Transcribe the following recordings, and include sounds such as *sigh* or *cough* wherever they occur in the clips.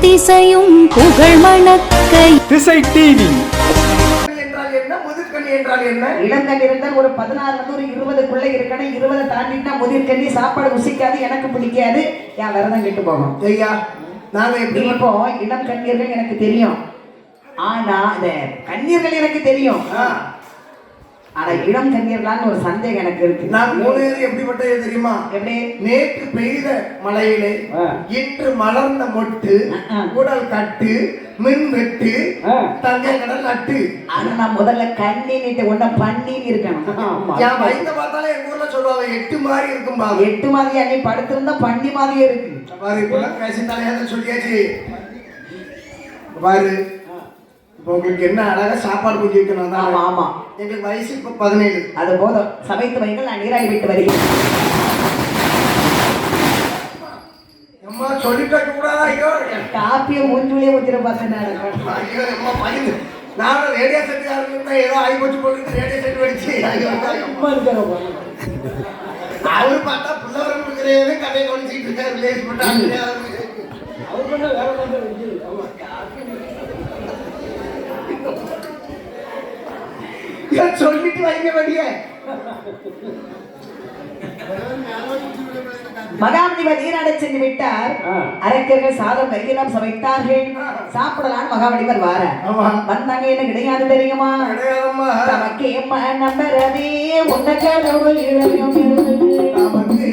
எத்திசையும் புகழ் மணக்க. திசை டிவி என்றால் என்ன? முதுக்கணி என்றால் என்ன? இளங்கண்ணி இருந்தால் ஒரு பதினாறுல இருந்து ஒரு இருபதுக்குள்ள இருக்கணும். இருபதை தாண்டிட்டா முதிர்கண்ணி சாப்பாடு ருசிக்காது எனக்கு பிடிக்காது. என் விரதம் கெட்டு போகும். ஐயா நாங்க எப்படி? இப்போ இளம் கண்ணீர்கள் எனக்கு தெரியும். ஆனா இந்த கண்ணீர்கள் எனக்கு தெரியும். ஆ, ஆனா இளம் கண்ணீர்களான்னு ஒரு சந்தேகம் எனக்கு இருக்கு. நான் மூணு பேர் எப்படிப்பட்டது தெரியுமா? எப்படி? நேற்று பெய்த மழையிலே ஆ. இன்று மலர்ந்த மொட்டு. உடல் கட்டு மின் வெட்டு தங்கை கடல் நட்டு. ஆனா நான் முதல்ல கண்ணி நீட்டு ஒன்ன பண்ணின்னு இருக்கணும் என் வயந்த பார்த்தாலே எங்க ஊர்ல சொல்லுவாங்க எட்டு மாதிரி இருக்கும் பாரு. எட்டு மாதிரி அன்னி படுத்திருந்தா பண்ணி மாதிரியே இருக்கு. பாரு இப்பெல்லாம் பேசி தலையாத சொல்லியாச்சு. பாரு இப்போ உங்களுக்கு என்ன அழகா சாப்பாடு பண்ணி வைக்கணும் ஆமா தான்? ஆமா எங்களுக்கு வயசு இப்போ பதினேழு. அது போதும். சமைத்து வைங்கள் நான் நீராடி விட்டு வருகிறேன். அம்மா சொல்லிட்டு கூடாதா ஐயோ. காப்பியை மூஞ்சுலயே ஊத்திர பார்த்தேன் ஐயோ அம்மா பயந்து நானும் ரேடியோ செட்டு இருந்தா ஏதோ ஆகி போச்சு போட்டு ரேடியோ செட் வெடிச்சு. அவரு. பார்த்தா கொடுக்குறேன்னு கதையை கவனிச்சுட்டு இருக்காரு ரிலேஸ் பண்ணாங்க சொல்லிட்டு வைக்க வேண்டிய. மகாமணிவர் நீராடச் சென்று விட்டார். அரக்கர்கள் சாதம் கையெல்லாம் சமைத்தார்கள். சாப்பிடலாம் மகாமணிவர் வார வந்தாங்க என்ன கிடையாது தெரியுமா? கிடையாதம்மா. தமக்கே நம்பரவே உன்ன கடவுள் நமக்கு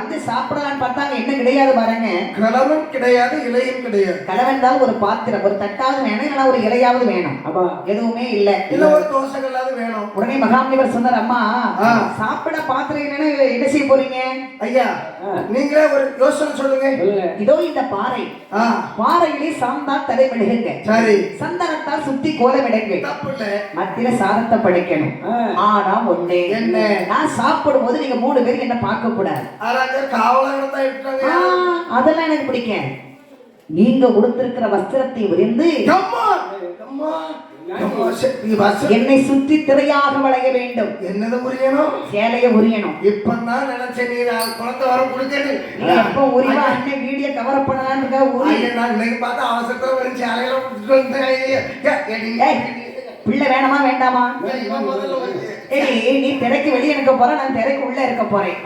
வந்து சாப்பிடலான்னு பார்த்தாங்க. என்ன கிடையாது பாருங்க. கிழவன் கிடையாது இலையும் கிடையாது. கடவன் தான் ஒரு பாத்திரம் ஒரு தட்டாவது வேணும் இல்லைன்னா ஒரு இலையாவது வேணும். எதுவுமே இல்ல. இல்ல ஒரு தோசைகளாவது வேணும். உடனே மகாமுனிவர் சொன்னார் அம்மா. சாப்பிட பாத்திரம் இல்லைன்னா என்ன செய்ய போறீங்க? ஐயா நீங்களே ஒரு யோசனை சொல்லுங்க. இதோ இந்த பாறை. பாறையிலே சாந்தால் தலை விடுங்க சரி. சந்தனத்தால் சுத்தி கோலமிடுங்க மத்தியில சாதத்தை படைக்கணும். ஆனா ஒண்ணு. என்ன? நான் சாப்பிடும் போது நீங்க மூணு பேர் என்ன பார்க்க கூடாது அதெல்லாம் எனக்கு பிடிக்கும் நீங்க உடுத்திருக்கிற வஸ்திரத்தை பஸ் என்னை சுற்றி திரையாக வளைய வேண்டும். என்னது புரியணும்? சேலைய உரியணும். இப்பதான் நினைச்சேன் நீ நான் குளத்தை வர கொடுக்கணும் எப்ப உரிவா அண்ணன் வீடியோ கவர் பண்ணலான்னு நான் இன்னைக்கு பார்த்தா அவசரத்துல ஒரு சேலையில பிள்ளை வேணுமா வேண்டாமா? ஏய், நீ திரைக்கு வெளியே இருக்க போற நான் திரைக்கு உள்ள இருக்க போறேன்.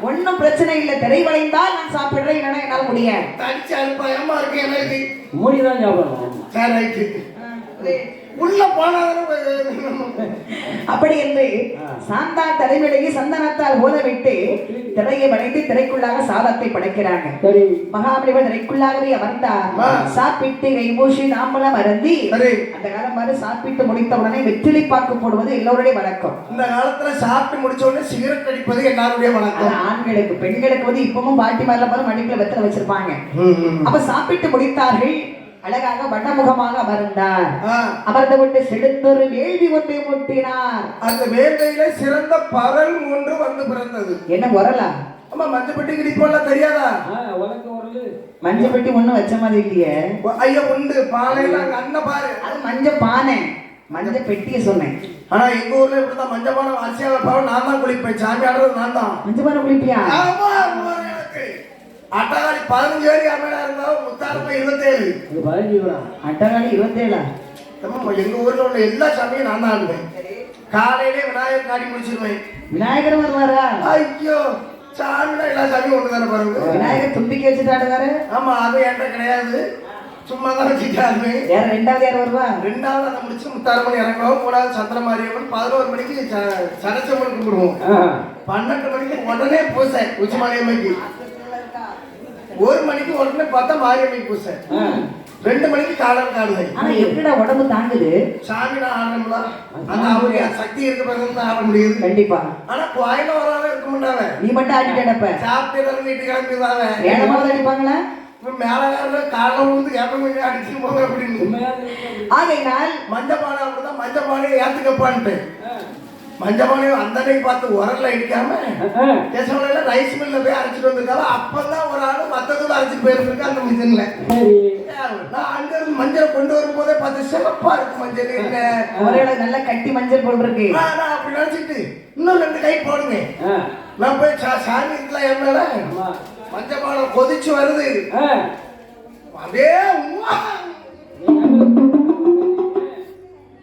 ஒண்ணும் பிரச்சனை இல்ல திரை வளைந்தால் நான் சாப்பிடுறேன் இல்லைன்னா என்னால முடியாது. தடிச்சு அனுப்பாயமா இருக்கு எனக்கு மூடிதான் சாப்பிடணும் உள்ள அப்படி என்று சாந்தா தலைவிலையை சந்தனத்தால் ஓத விட்டு திரையை வளைந்து திரைக்குள்ளாக சாதத்தை படைக்கிறாங்க. மகாபலிவர் திரைக்குள்ளாகவே அமர்ந்தார். சாப்பிட்டு கைமூசி நாம்பலம் அருந்தி அந்த காலம் மாதிரி சாப்பிட்டு முடித்த உடனே வெற்றிலை பாக்கு போடுவது எல்லோருடைய வழக்கம். இந்த காலத்துல சாப்பிட்டு முடிச்ச உடனே சிகரெட் அடிப்பது எல்லாருடைய வழக்கம். ஆண்களுக்கு பெண்களுக்கு வந்து இப்பவும் பாட்டி மாதிரில போல மடிப்புல வெத்தலை வச்சிருப்பாங்க. அப்ப சாப்பிட்டு முடித்தார்கள் அழகாக வண்ணமுகமாக அமர்ந்தார். அமர்ந்து கொண்டு செடுத்தொரு வேள்வி ஒன்றை முட்டினார். அந்த வேள்வியில சிறந்த பரல் ஒன்று வந்து பிறந்தது. என்ன உரலா? ஆமா மஞ்சப்பட்டி கிடிப்போம்லாம் தெரியாதா? உனக்கு ஒரு மஞ்சள் பெட்டி ஒண்ணும் வச்ச மாதிரி இல்லையே. ஐயா உண்டு. பானையில அங்க அண்ணன் பாரு. அது மஞ்ச பானை. மஞ்ச பெட்டியை சொன்னேன். ஆனா எங்க ஊர்ல இப்படிதான் மஞ்சள் பானை அரிசியா வைப்பாங்க. நான் தான் குளிப்பேன். சாமி ஆடுறது நான் தான். மஞ்ச பானை குளிப்பியா? ஆமா, அட்டகாரி பதினஞ்சு பேருக்கு அம்மனா இருந்தாலும் முத்தாரப்ப இருபத்தேழு. பதினஞ்சு ரூபா அட்டகாலி இருபத்தேழா? எங்க ஊர்ல உள்ள எல்லா சாமியும் நான் தான் ஆடுவேன் காலையிலே விநாயகர் காடி முடிச்சிருவேன் விநாயகர் வருவாரா? ஐயோ சாமினா எல்லா சாமியும் ஒன்று தானே பாருங்க. விநாயகர் தும்பிக்கை வச்சுட்டு ஆடுவாரு ஆமா அது என்கிட்ட கிடையாது. சும்மா தான் வச்சுட்டாருமே வேற ரெண்டாவது யார் வருவா? ரெண்டாவது அதை முடிச்சு முத்தாரமணி இறங்குவோம் மூணாவது சந்திரமாரியம்மன் பதினோரு மணிக்கு சனச்சம்மன் கும்பிடுவோம். பன்னெண்டு மணிக்கு உடனே பூசை உச்சிமாரியம்மைக்கு ஒரு மணிக்கு உடனே பார்த்தா மாரியம்மை பூசை. ரெண்டு மணிக்கு காலம் காடுதை ஆனா எப்படிடா உடம்பு தாங்குது? சாமி நான் ஆடணும்லாம் அந்த அவருடைய சக்தி இருக்க பிறகு தான் ஆட முடியுது. கண்டிப்பா. ஆனா கோயில வராம இருக்க மாட்டாங்க நீ மட்டும் ஆடிட்டப்ப சாப்பிட்டு வீட்டுக்கு கிளம்பிடுவாங்க ஏழமாவது அடிப்பாங்களா? ஆகையினால் மஞ்சப்பானை அப்படிதான் மஞ்சப்பானையை ஏத்துக்கப்பான்ட்டு. மஞ்சப்பானையை அந்த அன்னைக்கு பார்த்து உரல்ல இடிக்காம கேசவனையில ரைஸ் மில்ல போய் அரைச்சிட்டு வந்திருக்காங்க அப்பதான் ஒரு ஆளு மத்ததுல அரைச்சிட்டு போயிருந்திருக்கு அந்த மிஷின்ல. நான் அங்க இருந்து மஞ்சளை கொண்டு வரும்போதே பார்த்து சிறப்பா இருக்கு மஞ்சள். என்ன? நல்லா கட்டி மஞ்சள் போல் இருக்கு நான் நான் அப்படி நினைச்சிட்டு இன்னும் ரெண்டு கை போடுங்க. நான் போய் சா- சாமி இருக்கலாம் என் மேல மஞ்சப்பானை கொதிச்சு வருது. அப்படியே.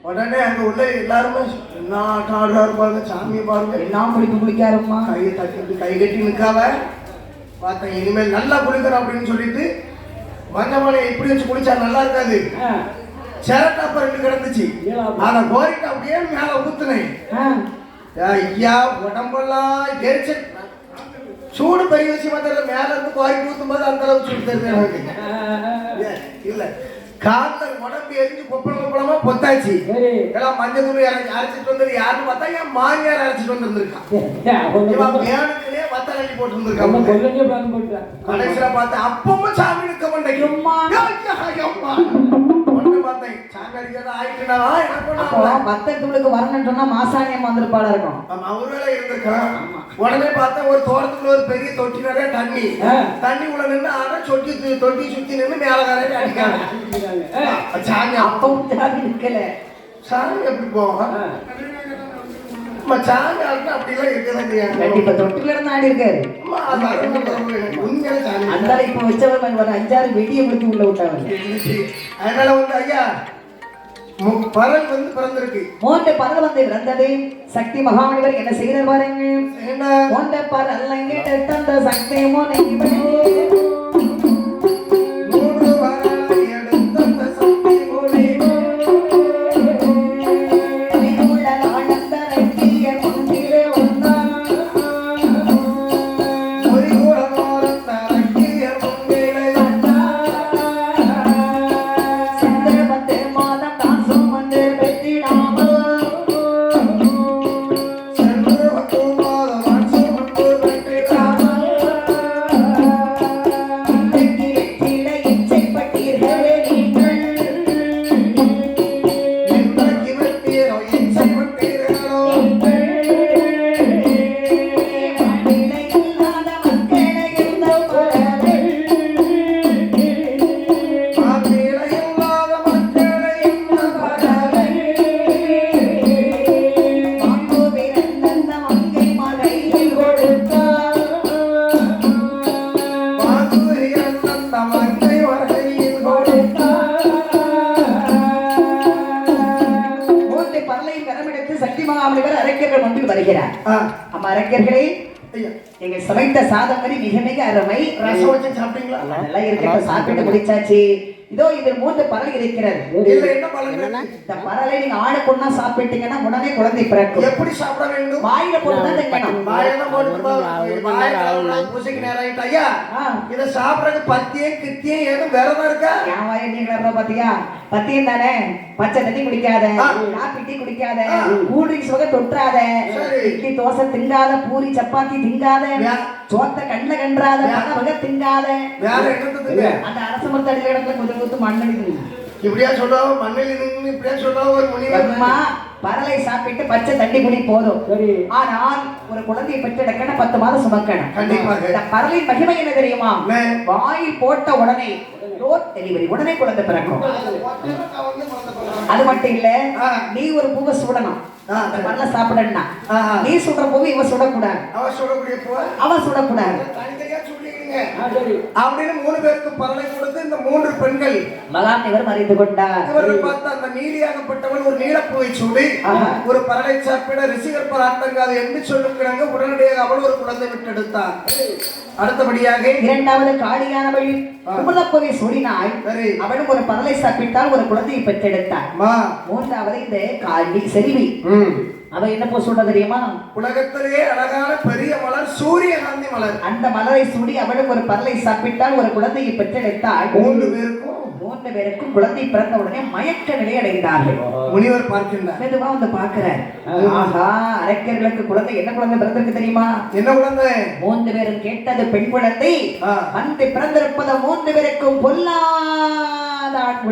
உடனே அங்க உள்ள எல்லாருமே என்ன ஆடுறாரு பாருங்க சாமியை பாருங்க. எல்லாம் குளிப்பு குளிக்காரம்மா. கையை தட்டி கை கட்டி நிற்காவ பார்த்தேன் இனிமேல் நல்லா குளிக்கணும் அப்படின்னு சொல்லிட்டு மஞ்சமலை இப்படி வச்சு குளிச்சா நல்லா இருக்காது. சிரட்டாப்ப ரெண்டு கிடந்துச்சு. அதை கோரிட்டு அப்படியே மேல ஊத்துனேன். ஐயா உடம்பெல்லாம் எரிச்சு சூடு பெரிய விஷயமா தெரியல. மேல இருந்து கோரிட்டு ஊத்தும் போது அந்த அளவுக்கு சூடு ஏ, இல்ல. கால்ல உடம்பு எரிஞ்சு கொப்பளமா பொத்தாச்சு. எல்லாம் மஞ்சள் தூள் அரைச்சி அரைச்சிட்டு வந்தது யாருன்னு பார்த்தா என் மாமியார் அரைச்சிட்டு வந்திருந்திருக்கான் *laughs* இவன் மேனுக்குள்ளே போட்டு இருந்திருக்கான் கடைசியில பார்த்தேன் அப்பவும் சாமி நிற்க மாட்டேங்க பார்த்தேன் சாமி அடிக்கிறதா ஆயிட்டுனா அப்போ ஒண்ணும் பத்தத்துக்கு வரணும்னு சொன்னா மாசாணியம் வந்திருப்பாளா இருக்கும்? ஆமா, ஒருவேளை இருந்திருக்கலாம். உடனே பார்த்தா ஒரு தோட்டத்துக்குள்ள ஒரு பெரிய தொட்டி நிறைய தண்ணி. தண்ணி உள்ள நின்று ஆனா சொட்டி தொட்டி சுத்தி நின்று மேல கரையில அடிக்காங்க சாமி அப்ப அப்பவும் ஜாதி நிக்கல சாமி எப்படி போவோம்? அம்மா, சாமி அம்மா, சாமி அந்த இப்ப வச்சவன் ஒரு அஞ்சாறு வெடியை முடிச்சு உள்ள இருந்துச்சு. அதனால வந்து ஐயா. பறவை வந்து பிறந்திருக்கு. மோந்த பரல் வந்து பிறந்தது. சக்தி மகாமணிவர் என்ன செய்யறார் பாருங்க. என்ன மோந்த பரல் தந்த சக்தி மோனை. அம்மா அரக்கர்களே ஐயா, எங்கள் சமைத்த சாதம் மாதிரி மிக மிக அருமை. ரசம் வச்சு சாப்பிட்டீங்களா? நல்லா இருக்கட்டும் சாப்பிட்டு முடிச்சாச்சு. இதோ இதில் மூன்று பறவை இருக்கிறது. என்ன பலன்? இந்த பறவை நீங்க ஆடு பொண்ணா சாப்பிட்டீங்கன்னா உடனே குழந்தை பிறக்கும். எப்படி சாப்பிட வேண்டும்? வாயில போட்டு தைக்கணும். வாயெல்லாம் போட்டு பா- வாயை கழுவுனா பூசைக்கு நேரம் ஆயிட்டு ஐயா. இதை சாப்பிடறதுக்கு பத்தியம் கித்தியம் ஏதும் விரதம் இருக்கா? என் வாயை நீ கிளற பாத்தியா? பத்தியம் தானே. பச்சை தண்ணி குடிக்காத. காப்பி டீ குடிக்காத. கூல் ட்ரிங்க்ஸ் வகை தொற்றாத. இட்லி தோசை திங்காத பூரி சப்பாத்தி திங்காத. சோத்த கண்ணுல பல வகை திங்காத. வேற என்னத்துக்கு அந்த அரச மரத்து அடி இடத்துல குதிரை குத்து மண்ணடி இப்படியா சொல்லுவா மண்ணில் நின்று இப்படியா சொல்லுவா ஒரு முனிவர் அம்மா பரலை சாப்பிட்டு பச்சை தண்ணி குடி போதும். சரி. ஆனால் ஒரு குழந்தையை பெற்றெடுக்கணும் பத்து மாதம் சுமக்கணும். கண்டிப்பாக. இந்த பரலின் மகிமை என்ன தெரியுமா? வாயில் போட்ட உடனே டெலிவரி உடனே குழந்தை பிறக்கும். அது மட்டும் இல்ல. நீ ஒரு பூவை சுடணும். பரல சாப்பிடணும்னா. நீ சுடுற பூவை இவ சுடக்கூடாது. அவ சொல்லக்கூடிய பூவை? அவ சுடக்கூடாது. அப்படின்னு மூணு பேருக்கு பரலை கொடுத்து இந்த மூன்று பெண்கள் மகான் இவர் மறைந்து கொண்டார். இவர்கள் பார்த்த அந்த நீலியாகப்பட்டவள் ஒரு நீலப்பூவை சூடி. ஒரு பரலை சாப்பிட ரிசிகர் பராட்டங்காது என்று சொல்லும் கிழங்கு உடனடியாக அவள் ஒரு குழந்தை விட்டெடுத்தார் அடுத்தபடியாக இரண்டாவது காளியானவள் குமுதப்பொவை சூடினாள் சரி. அவளும் ஒரு பரலை சாப்பிட்டால் ஒரு குழந்தையை பெற்றெடுத்தாள். மா. மூன்றாவது இந்த காளி செல்வி. அவ என்ன போ சொல்ற தெரியுமா? உலகத்திலேயே அழகான பெரிய மலர் சூரியகாந்தி மலர். அந்த மலரை சூடி அவளும் ஒரு பரலை சாப்பிட்டால் ஒரு குழந்தையை பெற்றெடுத்தாள். மூன்று பேருக்கும். மூன்று பேருக்கும் குழந்தை பிறந்த உடனே மயக்க நிலை அடைந்தார்கள். முனிவர் பார்க்கின்றார். மெதுவா வந்து பாக்குறார் ஆஹா அரக்கர்களுக்கு குழந்தை என்ன குழந்தை பிறந்திருக்கு தெரியுமா? என்ன குழந்தை? மூன்று பேரும் கேட்டது பெண் குழந்தை. வந்து பிறந்திருப்பது மூன்று பேருக்கும் பொல்லாத ஆண்!